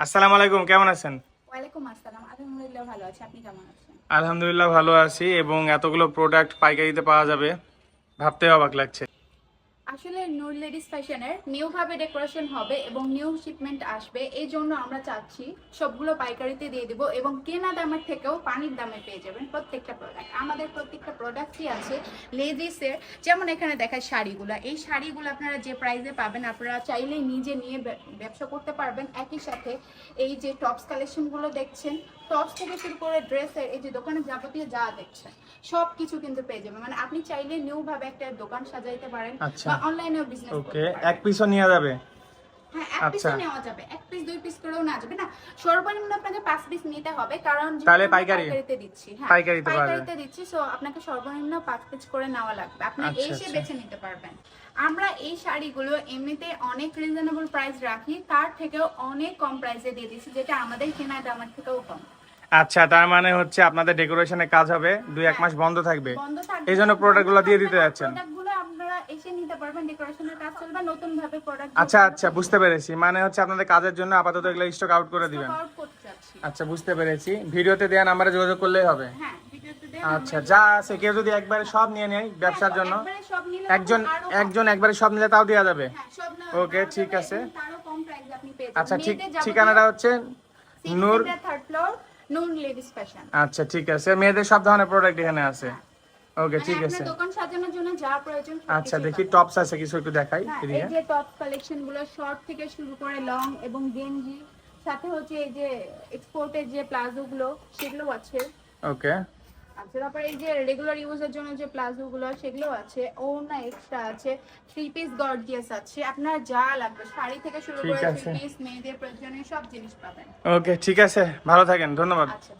আসসালামু আলাইকুম কেমন আছেন? ওয়ালাইকুম আসসালাম আলহামদুলিল্লাহ ভালো আছি আপনি কেমন আছেন? আলহামদুলিল্লাহ ভালো আছি এবং এতগুলো প্রোডাক্ট পাইকারিতে পাওয়া যাবে। ভাবতে অবাক লাগছে। আসলে নূর লেডিস ফ্যাশনের নিউ ভাবে ডেকোরেশন হবে এবং নিউ শিপমেন্ট আসবে এই জন্য আমরা চাচ্ছি সবগুলো পাইকারিতে দিয়ে দিব এবং কেনা দামের থেকেও পানির দামে পেয়ে যাবেন প্রত্যেকটা প্রোডাক্ট আমাদের প্রত্যেকটা প্রোডাক্টই আছে লেডিসের যেমন এখানে দেখায় শাড়িগুলো। এই শাড়িগুলো আপনারা যে প্রাইসে পাবেন আপনারা চাইলেই নিজে নিয়ে ব্যবসা করতে পারবেন। একই সাথে এই যে টপস কালেকশনগুলো দেখছেন টপস থেকে শুরু করে ড্রেসের এই যে দোকানে যাবতীয় যা দেখছেন সব কিছু কিন্তু পেয়ে যাবেন। মানে আপনি চাইলে নিউ ভাবে একটা দোকান সাজাইতে পারেন আচ্ছা। অনলাইনেও বিজনেস ওকে এক পিসও নিয়ে যাবে? হ্যাঁ আমরা হ্যাঁ এই শাড়িগুলো এমনিতে অনেক রিজনেবল প্রাইস রাখি তার থেকেও অনেক কম প্রাইসে দিয়ে দিচ্ছি যেটা আমাদের কেনা দামের থেকেও কম। আচ্ছা তার মানে হচ্ছে আপনাদের ডেকোরেশনের কাজ হবে দুই এক মাস বন্ধ থাকবে। বন্ধ থাকবে। এই জন্য প্রোডাক্টগুলো দিয়ে দিতে যাচ্ছেন প্রোডাক্টগুলো আপনারা এসে নিতে পারবেন ডেকোরেশনের কাজ চলবে নতুন ভাবে প্রোডাক্ট আচ্ছা আচ্ছা বুঝতে পেরেছি। মানে হচ্ছে আপনাদের কাজের জন্য আপাতত এগুলো স্টক আউট করে দিবেন। আউট করতে চাচ্ছি। আচ্ছা বুঝতে পেরেছি। ভিডিওতে দেওয়া নাম্বারে যোগাযোগ করলেই হবে। হ্যাঁ আচ্ছা যা আছে কেউ যদি একবারে সব নিয়ে নেয় ব্যবসার জন্য একজন একজন একবারে সব নিলে তাও দেওয়া যাবে। হ্যাঁ, নাও ঠিক আছে। আচ্ছা ঠিক ঠিকানাটা হচ্ছে নূর। আচ্ছা ঠিক আছে। মেয়েদের সব ধরনের প্রোডাক্ট এখানে আছে। ওকে মানে ঠিক আছে। দোকান সাজানোর জন্য যা প্রয়োজন আচ্ছা দেখি টপস আছে কিছু একটু দেখাই হ্যাঁ, এই যে টপ কালেকশনগুলো শর্ট থেকে শুরু করে লং এবং গেঞ্জি সাথে হচ্ছে এই যে এক্সপোর্টের যে প্লাজো গুলো সেগুলো আছে। ওকে। আচ্ছা তারপরে এই যে রেগুলার ইউজের জন্য যে প্লাজো গুলো সেগুলো আছে। ওনা এক্সট্রা আছে থ্রি পিস গর্জিয়াস আছে। আপনার যা লাগবে শাড়ি থেকে শুরু করে থ্রি পিস মেয়েদের প্রয়োজনীয় সব জিনিস পাবেন। ওকে ঠিক আছে ভালো থাকেন ধন্যবাদ। আচ্ছা